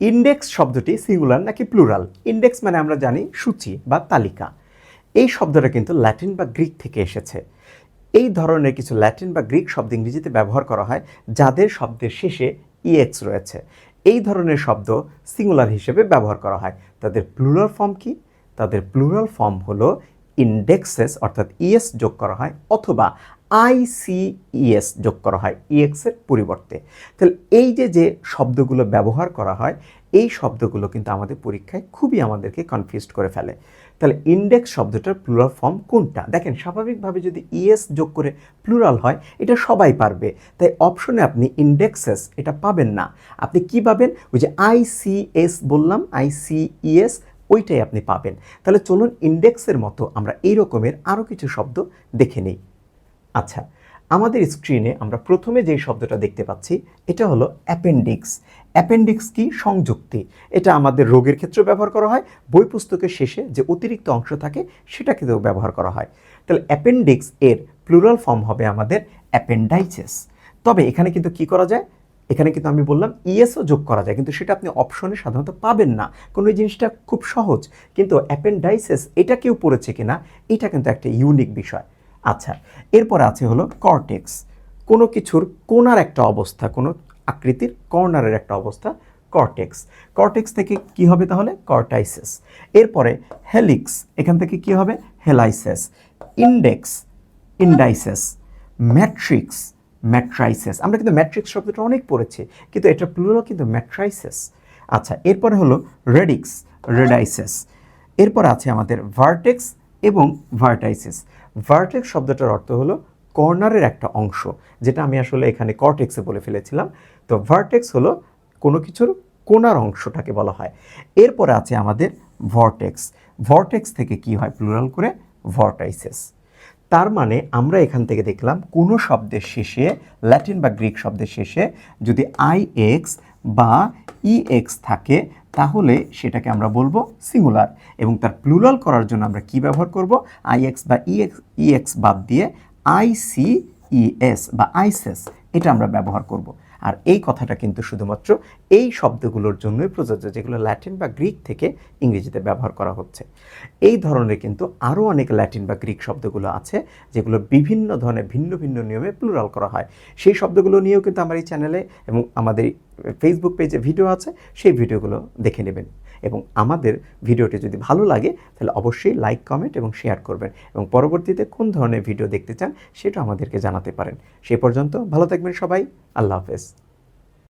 Index শব্দটি singular নাকি plural index মানে আমরা জানি সূচি বা তালিকা। এই শব্দটা কিন্তু ল্যাটিন বা গ্রিক থেকে এসেছে। এই ধরনের কিছু ল্যাটিন বা গ্রিক শব্দ ইংরেজিতে ব্যবহার করা হয়, যাদের শব্দের শেষে ইএক্স রয়েছে। এই ধরনের শব্দ সিঙ্গুলার হিসেবে ব্যবহার করা হয়। তাদের প্লুরাল ফর্ম কি? তাদের প্লুরাল ফর্ম হলো ইন্ডেক্সেস অর্থাৎ ইএস যোগ করা হয়, অথবা আইসিইএস যোগ করা হয় ইএক্সের পরিবর্তে। তাহলে এই যে যে শব্দগুলো ব্যবহার করা হয়, এই শব্দগুলো কিন্তু আমাদের পরীক্ষায় খুবই আমাদেরকে কনফিউজ করে ফেলে। তাহলে ইন্ডেক্স শব্দটার প্লুরাল ফর্ম কোনটা? দেখেন, স্বাভাবিকভাবে যদি ইএস যোগ করে প্লুরাল হয়, এটা সবাই পারবে। তাই অপশনে আপনি ইন্ডেক্সেস এটা পাবেন না। আপনি কি পাবেন? ওই যে আইসিএস বললাম আইসিইএস ওইটাই আপনি পাবেন। তাহলে চলুন ইন্ডেক্সের মতো আমরা এই রকমের আরও কিছু শব্দ দেখে নিই। আচ্ছা আমাদের স্ক্রিনে আমরা প্রথমে যেই শব্দটা দেখতে পাচ্ছি, এটা হলো অ্যাপেন্ডিক্স। অ্যাপেন্ডিক্স কি? সংযুক্তি। এটা আমাদের রোগের ক্ষেত্রে ব্যবহার করা হয়, বই পুস্তকের শেষে যে অতিরিক্ত অংশ থাকে, সেটাকেও ব্যবহার করা হয়। তাহলে অ্যাপেন্ডিক্স এর প্লুরাল ফর্ম হবে আমাদের অ্যাপেন্ডাইচেস তবে এখানে কিন্তু কি করা যায়? এখানে কিন্তু আমি বললাম ইএসও যোগ করা যায়, কিন্তু সেটা আপনি অপশনে সাধারণত পাবেন না। কোনো জিনিসটা খুব সহজ, কিন্তু অ্যাপেন্ডাইসেস এটা কেউ পড়েছে কিনা, এটা কিন্তু একটা ইউনিক বিষয়। আচ্ছা এরপরে আছে হলো কর্টেক্স কোনো কিছুর কোনার একটা অবস্থা, কোনো আকৃতির কর্নারের একটা অবস্থা কর্টেক্স কর্টেক্স থেকে কি হবে তাহলে? কর্টাইসেস এরপরে হেলিক্স এখান থেকে কি হবে? হেলাইসেস ইন্ডেক্স ইন্ডাইসেস ম্যাট্রিক্স ম্যাট্রাইসেস আমরা কিন্তু ম্যাট্রিক্স শব্দটা অনেক পড়েছি, কিন্তু এটা প্লুরাল কিন্তু ম্যাট্রাইসেস আচ্ছা এরপরে হলো রেডিক্স রেডাইসেস এরপর আছে আমাদের ভার্টেক্স এবং ভার্টাইসিস ভার্টেক্স শব্দটার অর্থ হলো কর্নারের একটা অংশ, যেটা আমি আসলে এখানে কর্টেক্সে বলে ফেলেছিলাম। তো ভার্টেক্স হলো কোনো কিছুর কোনার অংশটাকে বলা হয়। এরপরে আছে আমাদের ভর্টেক্স ভর্টেক্স থেকে কি হয়? প্লুরাল করে ভর্টাইসেস তার মানে আমরা এখান থেকে দেখলাম কোনো শব্দের শেষে ল্যাটিন বা গ্রিক শব্দের শেষে যদি আই এক্স বা ই এক্স থাকে তাহলে সেটাকে আমরা বলব সিঙ্গুলার এবং তার প্লুরাল করার জন্য আমরা কি ব্যবহার করব? আইএক্স বা ইএক্স ইএক্স বাদ দিয়ে আই সি ই এস বা আইসেস এটা আমরা ব্যবহার করব। আর এই কথাটা কিন্তু শুধুমাত্র এই শব্দগুলোর জন্যই প্রযোজ্য, যেগুলো ল্যাটিন বা গ্রিক থেকে ইংরেজিতে ব্যবহার করা হচ্ছে। এই ধরনের কিন্তু আরও অনেক ল্যাটিন বা গ্রিক শব্দগুলো আছে, যেগুলো বিভিন্ন ধরনের ভিন্ন ভিন্ন নিয়মে প্লুরাল করা হয়। সেই শব্দগুলো নিয়েও কিন্তু আমার এই চ্যানেলে এবং আমাদের ফেসবুক পেজে ভিডিও আছে, সেই ভিডিওগুলো দেখে নেবেন। এবং আমাদের ভিডিওটি যদি ভালো লাগে, তাহলে অবশ্যই লাইক কমেন্ট এবং শেয়ার করবেন। এবং পরবর্তীতে কোন ধরনের ভিডিও দেখতে চান, সেটা আমাদেরকে জানাতে পারেন। সে পর্যন্ত ভালো থাকবেন সবাই। আল্লাহ হাফেজ।